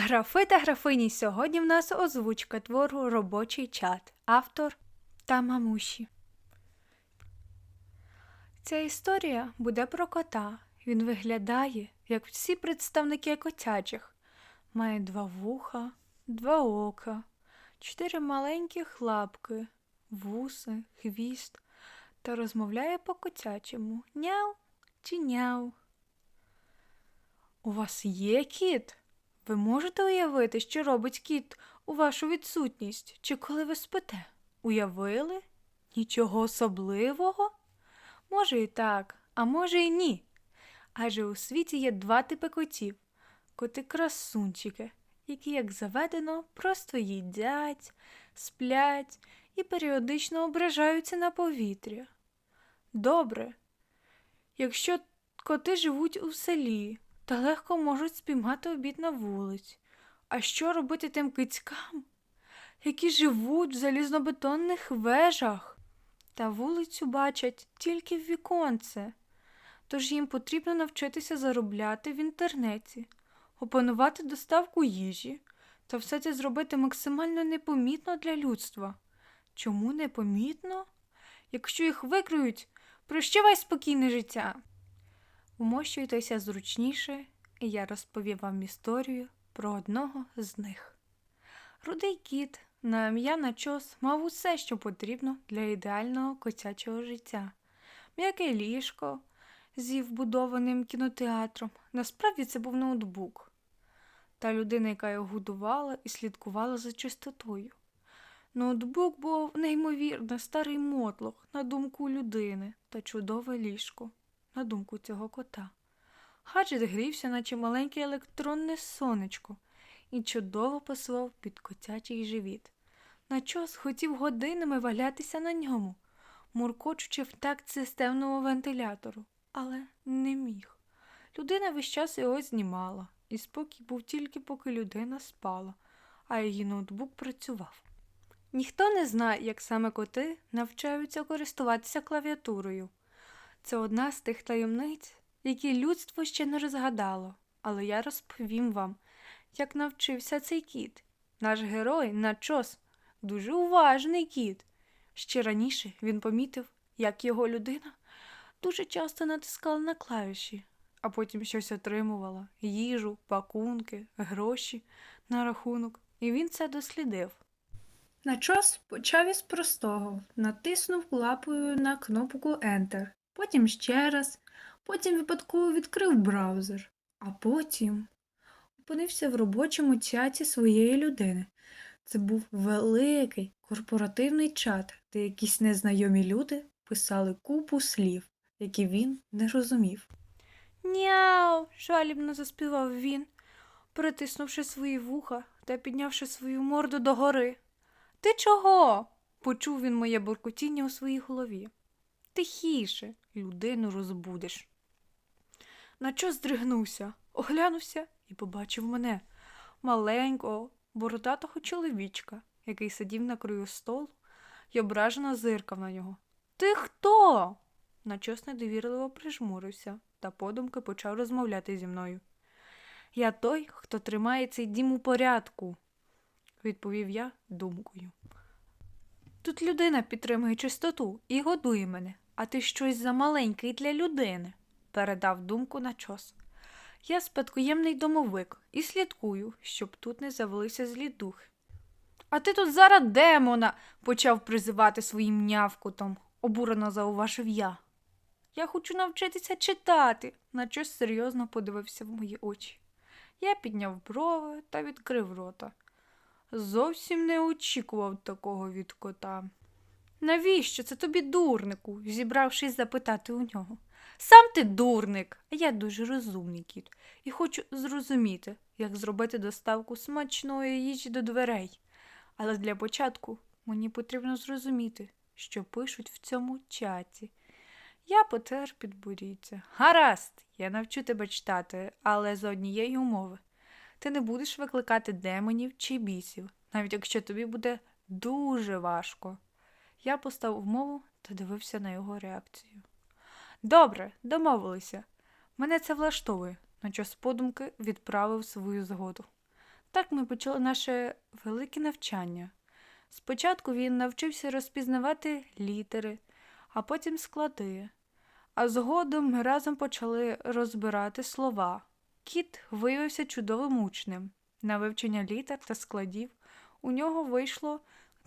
Графи та графині сьогодні в нас озвучка твору Робочий чат. Автор та мамуші. Ця історія буде про кота. Він виглядає, як всі представники котячих. Має два вуха, два ока, чотири маленьких лапки, вуси, хвіст та розмовляє по котячому няу чи няу. У вас є кіт? Ви можете уявити, що робить кіт у вашу відсутність, чи коли ви спите? Уявили? Нічого особливого? Може і так, а може і ні. Адже у світі є два типи котів коти красунчики, які, як заведено, просто їдять, сплять і періодично ображаються на повітря. Добре, якщо коти живуть у селі та легко можуть спіймати обід на вулиці. А що робити тим кицькам, які живуть в залізнобетонних вежах та вулицю бачать тільки в віконце? Тож їм потрібно навчитися заробляти в інтернеті, опанувати доставку їжі та все це зробити максимально непомітно для людства. Чому непомітно? Якщо їх викриють, прощавай спокійне життя. Вмощуйтеся зручніше, і я розповім вам історію про одного з них. Рудий кіт на ім'я начос мав усе, що потрібно для ідеального котячого життя. М'яке ліжко зі вбудованим кінотеатром. Насправді це був ноутбук. Та людина, яка його годувала і слідкувала за чистотою. Ноутбук був неймовірно старий мотлох, на думку людини, та чудове ліжко на думку цього кота. Гаджет грівся, наче маленьке електронне сонечко, і чудово пасував під котячий живіт. Начос хотів годинами валятися на ньому, муркочучи в такт системному вентилятору, але не міг. Людина весь час його знімала, і спокій був тільки поки людина спала, а її ноутбук працював. Ніхто не знає, як саме коти навчаються користуватися клавіатурою. Це одна з тих таємниць, які людство ще не розгадало, але я розповім вам, як навчився цей кіт. Наш герой, начос, дуже уважний кіт. Ще раніше він помітив, як його людина дуже часто натискала на клавіші, а потім щось отримувала їжу, пакунки, гроші на рахунок, і він це дослідив. Начос почав із простого, натиснув лапою на кнопку Enter. Потім ще раз, потім випадково відкрив браузер, а потім опинився в робочому чаті своєї людини. Це був великий корпоративний чат, де якісь незнайомі люди писали купу слів, які він не розумів. Няу. жалібно заспівав він, притиснувши свої вуха та піднявши свою морду догори. Ти чого? почув він моє буркотіння у своїй голові. Тихіше, людину розбудеш. Начо здригнувся, оглянувся і побачив мене, маленького, бородатого чоловічка, який сидів на краю столу і ображено зиркав на нього. Ти хто? Начос недовірливо прижмурився та подумки почав розмовляти зі мною. Я той, хто тримає цей дім у порядку, відповів я думкою. Тут людина підтримує чистоту і годує мене, а ти щось замаленький для людини, передав думку на чос. Я спадкоємний домовик і слідкую, щоб тут не завелися злі духи. А ти тут зараз демона, почав призивати своїм нявкутом, обурено зауважив я. Я хочу навчитися читати, на щось серйозно подивився в мої очі. Я підняв брови та відкрив рота. Зовсім не очікував такого від кота. Навіщо це тобі, дурнику? зібравшись запитати у нього. Сам ти дурник, а я дуже розумний кіт, і хочу зрозуміти, як зробити доставку смачної їжі до дверей. Але для початку мені потрібно зрозуміти, що пишуть в цьому чаті. Я потер підборіддя. Гаразд, я навчу тебе читати, але за однієї умови. Ти не будеш викликати демонів чи бісів, навіть якщо тобі буде дуже важко. Я поставив мову та дивився на його реакцію. Добре, домовилися. Мене це влаштовує, на з подумки відправив свою згоду. Так ми почали наше велике навчання. Спочатку він навчився розпізнавати літери, а потім склади. А згодом ми разом почали розбирати слова. Кіт виявився чудовим учнем. На вивчення літер та складів у нього вийшло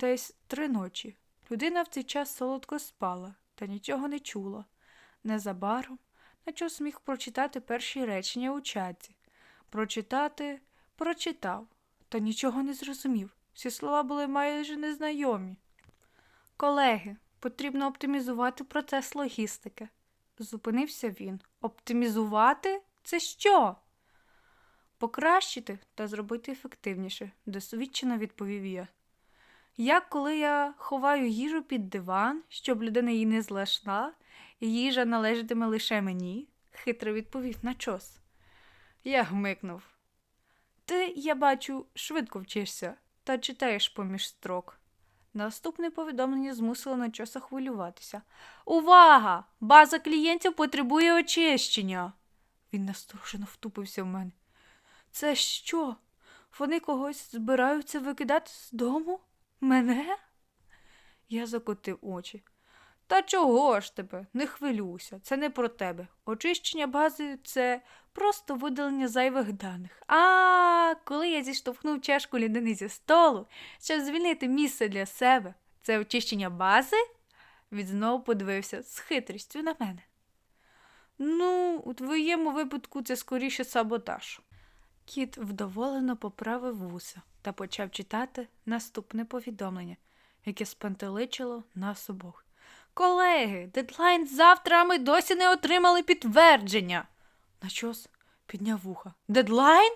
десь три ночі. Людина в цей час солодко спала та нічого не чула. Незабаром Начос міг прочитати перші речення у чаті. Прочитати прочитав, та нічого не зрозумів. Всі слова були майже незнайомі. Колеги, потрібно оптимізувати процес логістики. Зупинився він. Оптимізувати? Це що? Покращити та зробити ефективніше, досвідчено відповів я. Як коли я ховаю їжу під диван, щоб людина її не злашла, їжа належатиме лише мені, хитро відповів начос. Я гмикнув. Ти, я бачу, швидко вчишся та читаєш поміж строк. Наступне повідомлення змусило начоса хвилюватися. Увага! База клієнтів потребує очищення. Він насторожено втупився в мене. Це що? Вони когось збираються викидати з дому? Мене? Я закотив очі. Та чого ж тебе? Не хвилюйся, це не про тебе. Очищення бази це просто видалення зайвих даних. А коли я зіштовхнув чашку людини зі столу, щоб звільнити місце для себе, це очищення бази? Він знову подивився з хитрістю на мене. Ну, у твоєму випадку це скоріше саботаж. Кіт вдоволено поправив вуса та почав читати наступне повідомлення, яке спантеличило нас обох. Колеги, дедлайн завтра, а ми досі не отримали підтвердження. Начос підняв вуха. Дедлайн?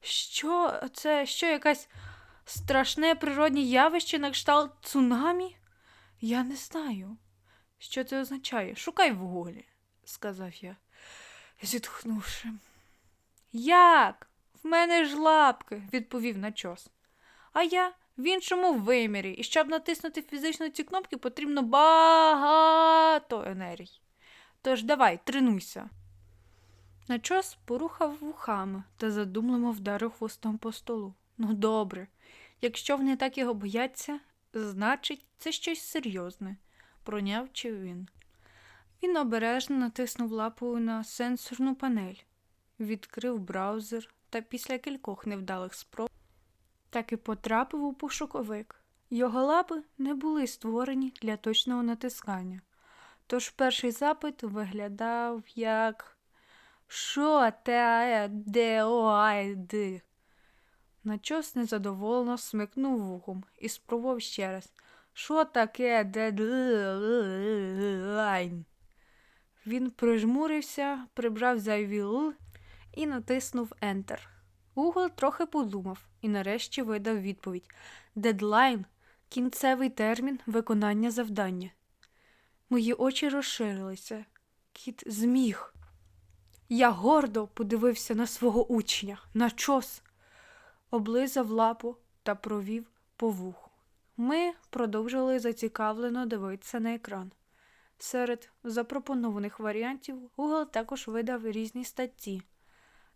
Що це що якась страшне природнє явище на кшталт цунамі? Я не знаю. Що це означає? Шукай в гуглі, сказав я, зітхнувши. Як? В мене ж лапки, відповів начос. А я в іншому вимірі, і щоб натиснути фізично ці кнопки, потрібно багато енергії. Тож давай, тренуйся. Начос порухав вухами та задумливо вдарив хвостом по столу. Ну, добре, якщо вони так його бояться, значить, це щось серйозне, пронявчив він. Він обережно натиснув лапою на сенсорну панель, відкрив браузер та після кількох невдалих спроб так і потрапив у пошуковик. Його лапи не були створені для точного натискання. Тож перший запит виглядав як Що те де оай ди. Начос незадоволено смикнув вухом і спробував ще раз. Що таке дедлайн? Він прижмурився, прибрав зайві л і натиснув Enter. Google трохи подумав і нарешті видав відповідь Дедлайн кінцевий термін виконання завдання. Мої очі розширилися. Кіт зміг. Я гордо подивився на свого учня, на чос, облизав лапу та провів по вуху. Ми продовжили зацікавлено дивитися на екран. Серед запропонованих варіантів Google також видав різні статті.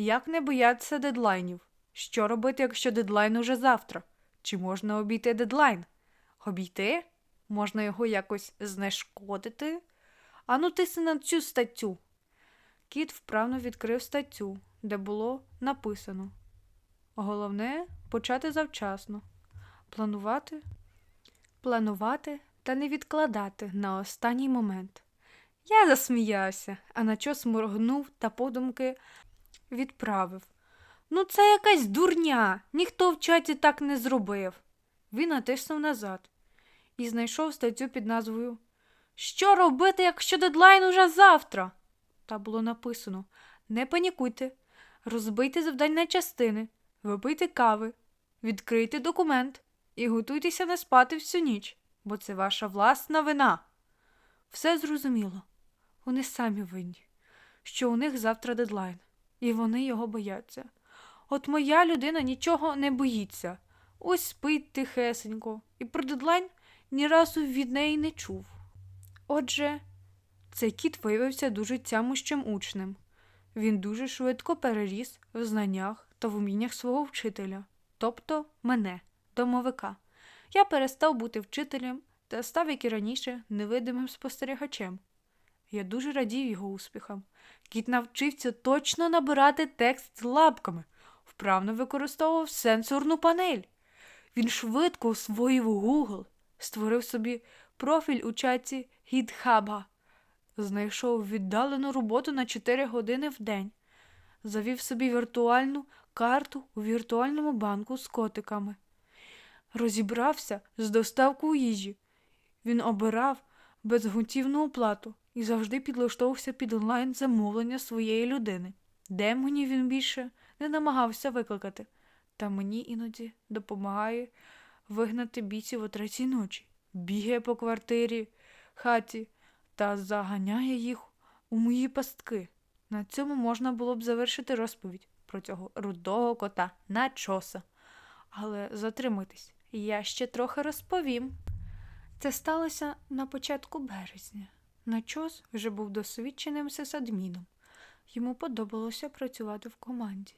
Як не боятися дедлайнів? Що робити, якщо дедлайн уже завтра? Чи можна обійти дедлайн? Обійти? Можна його якось знешкодити? Ану тисни на цю статтю. Кіт вправно відкрив статтю, де було написано. Головне почати завчасно. Планувати, планувати та не відкладати на останній момент. Я засміявся, а начос моргнув та подумки відправив. Ну, це якась дурня. Ніхто в чаті так не зробив. Він натиснув назад і знайшов статтю під назвою Що робити, якщо дедлайн уже завтра? Та було написано Не панікуйте, розбийте завдань на частини, випийте кави, відкрийте документ і готуйтеся не спати всю ніч, бо це ваша власна вина. Все зрозуміло. Вони самі винні, що у них завтра дедлайн, і вони його бояться. От моя людина нічого не боїться. Ось спить тихесенько, і про дедлайн ні разу від неї не чув. Отже, цей кіт виявився дуже тямущим учнем. Він дуже швидко переріс в знаннях та в уміннях свого вчителя, тобто мене, домовика. Я перестав бути вчителем та став, як і раніше, невидимим спостерігачем. Я дуже радів його успіхам. Кіт навчився точно набирати текст з лапками, вправно використовував сенсорну панель. Він швидко освоїв Google, створив собі профіль у чаті GitHub, знайшов віддалену роботу на 4 години в день, завів собі віртуальну карту у віртуальному банку з котиками, розібрався з доставкою їжі. Він обирав безготівну оплату і завжди підлаштовувався під онлайн замовлення своєї людини. Демонів він більше не намагався викликати, та мені іноді допомагає вигнати бійців о третій ночі, бігає по квартирі, хаті та заганяє їх у мої пастки. На цьому можна було б завершити розповідь про цього рудого кота начоса. Але затримуйтесь, я ще трохи розповім. Це сталося на початку березня. Начос вже був досвідченим сисадміном. Йому подобалося працювати в команді.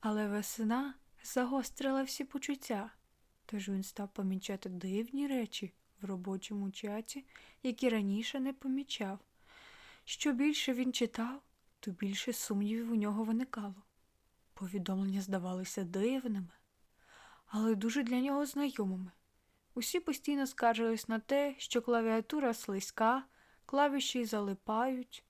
Але весна загострила всі почуття, тож він став помічати дивні речі в робочому чаті, які раніше не помічав. Що більше він читав, то більше сумнівів у нього виникало. Повідомлення здавалися дивними, але дуже для нього знайомими. Усі постійно скаржились на те, що клавіатура слизька, клавіші залипають.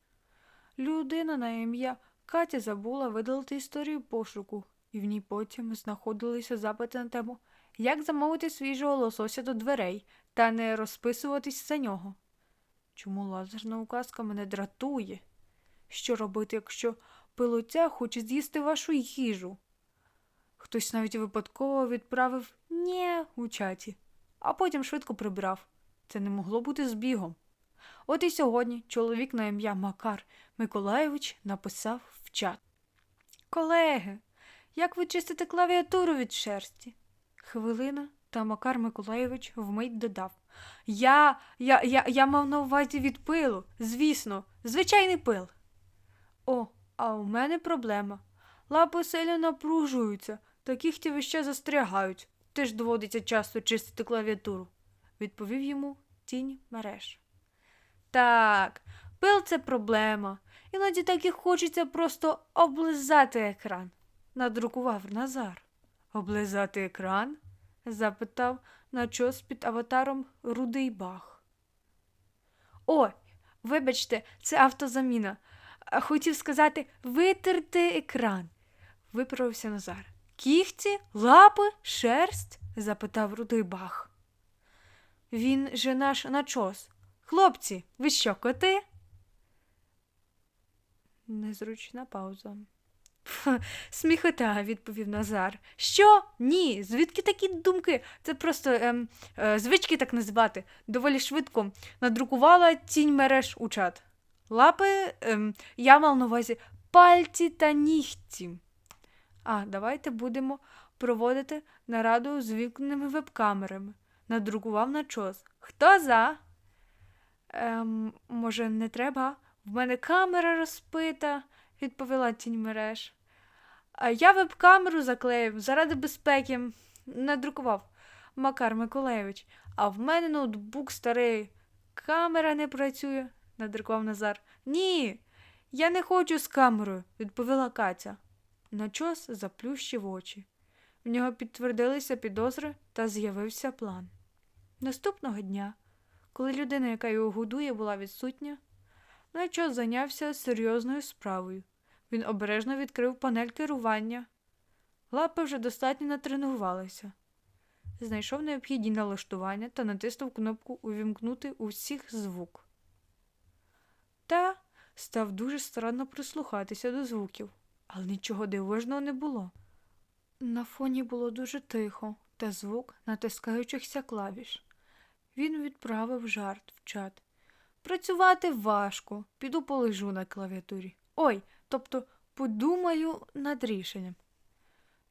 Людина на ім'я Катя забула видалити історію пошуку, і в ній потім знаходилися запити на тему, як замовити свіжого лосося до дверей та не розписуватись за нього. Чому лазерна указка мене дратує? Що робити, якщо пилотя хоче з'їсти вашу їжу? Хтось навіть випадково відправив «нє» у чаті, а потім швидко прибрав. Це не могло бути збігом. От і сьогодні чоловік на ім'я Макар Миколаєвич написав в чат. Колеги, як ви чистите клавіатуру від шерсті? Хвилина, та Макар Миколаєвич вмить додав. Я, я, я, я мав на увазі від пилу, звісно, звичайний пил. О, а у мене проблема. Лапи сильно напружуються, та кігті вище застрягають. Теж доводиться часто чистити клавіатуру, відповів йому тінь мереж. Так, пил це проблема. Іноді так і хочеться просто облизати екран, надрукував Назар. Облизати екран? запитав начос під аватаром рудий бах. Ой, вибачте, це автозаміна. Хотів сказати витерти екран, виправився Назар. Кігті, лапи, шерсть? запитав рудий бах. Він же наш начос. Хлопці, ви що, коти? Незручна пауза. Сміхота, відповів Назар. Що? Ні, звідки такі думки? Це просто ем, е, звички так називати. Доволі швидко надрукувала тінь мереж у чат. Лапи ем, я мав на увазі пальці та нігті. А, давайте будемо проводити нараду з вікненими веб-камерами. Надрукував начос. Хто за? Ем, може, не треба? В мене камера розпита, відповіла тінь мереж. А я веб-камеру заклеїв заради безпеки. Надрукував Макар Миколаєвич. А в мене ноутбук старий. Камера не працює, надрукував Назар. Ні, я не хочу з камерою, відповіла Катя. Начос заплющив очі. В нього підтвердилися підозри та з'явився план. Наступного дня, коли людина, яка його годує, була відсутня, Начос зайнявся серйозною справою. Він обережно відкрив панель керування. Лапи вже достатньо натренувалися. Знайшов необхідні налаштування та натиснув кнопку Увімкнути у всіх звук. Та став дуже старанно прислухатися до звуків, але нічого дивовижного не було. На фоні було дуже тихо та звук натискаючихся клавіш. Він відправив жарт в чат. Працювати важко, піду полежу на клавіатурі. Ой, тобто подумаю над рішенням.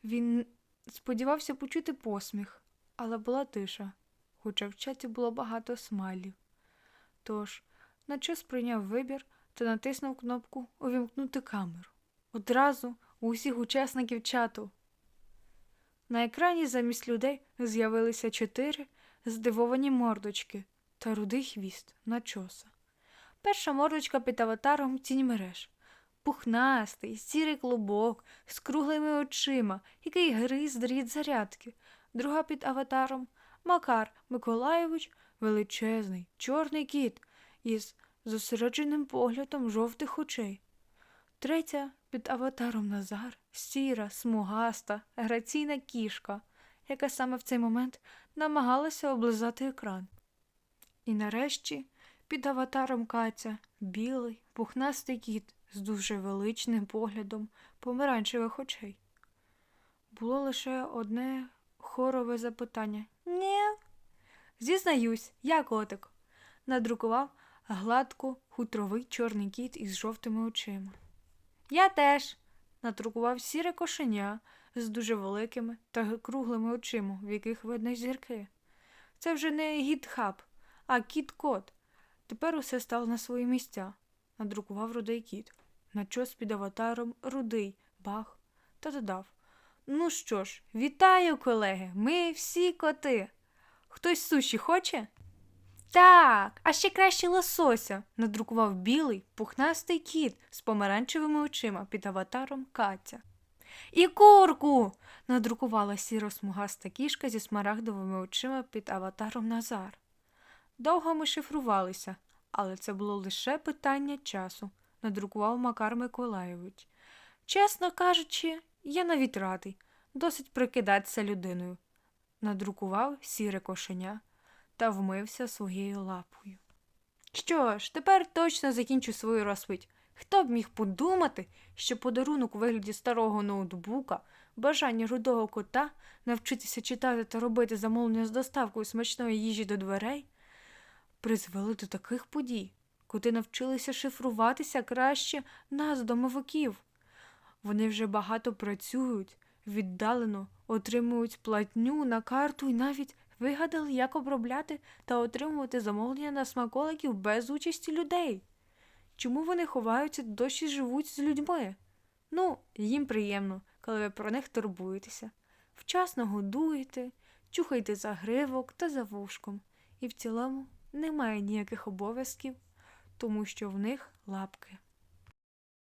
Він сподівався почути посміх, але була тиша, хоча в чаті було багато смайлів. Тож, наче сприйняв вибір та натиснув кнопку Увімкнути камеру. Одразу у усіх учасників чату. На екрані замість людей з'явилися чотири здивовані мордочки та рудий хвіст начоса. Перша мордочка під аватаром тінь мереж. Пухнастий, сірий клубок з круглими очима, який гриз дріт зарядки. Друга під аватаром Макар Миколайович, величезний, чорний кіт із зосередженим поглядом жовтих очей. Третя під аватаром Назар, сіра, смугаста, граційна кішка, яка саме в цей момент намагалася облизати екран. І нарешті під аватаром Катя білий, пухнастий кіт з дуже величним поглядом помаранчевих очей. Було лише одне хорове запитання. Ні. Зізнаюсь, я котик. Надрукував гладко хутровий чорний кіт із жовтими очима. Я теж. Надрукував сіре кошеня з дуже великими та круглими очима, в яких видно зірки. Це вже не гід-хаб, а кіт-кот. Тепер усе стало на свої місця. Надрукував рудий кіт. Начос під аватаром рудий, бах, та додав. Ну що ж, вітаю, колеги! Ми всі коти. Хтось суші хоче? Так, а ще краще лосося. Надрукував білий, пухнастий кіт з помаранчевими очима під аватаром Катя. І курку. надрукувала сіро-смугаста кішка зі смарагдовими очима під аватаром Назар. Довго ми шифрувалися, але це було лише питання часу, надрукував Макар Миколайович. Чесно кажучи, я навіть радий, досить прикидатися людиною. Надрукував сіре кошеня та вмився своєю лапою. Що ж, тепер точно закінчу свою розповідь. Хто б міг подумати, що подарунок у вигляді старого ноутбука, бажання рудого кота навчитися читати та робити замовлення з доставкою смачної їжі до дверей призвели до таких подій, коти навчилися шифруватися краще нас, домовиків. Вони вже багато працюють, віддалено отримують платню на карту і навіть вигадали, як обробляти та отримувати замовлення на смаколиків без участі людей. Чому вони ховаються досі живуть з людьми? Ну, їм приємно, коли ви про них турбуєтеся. Вчасно годуєте, чухаєте за гривок та за вушком, і в цілому немає ніяких обов'язків, тому що в них лапки.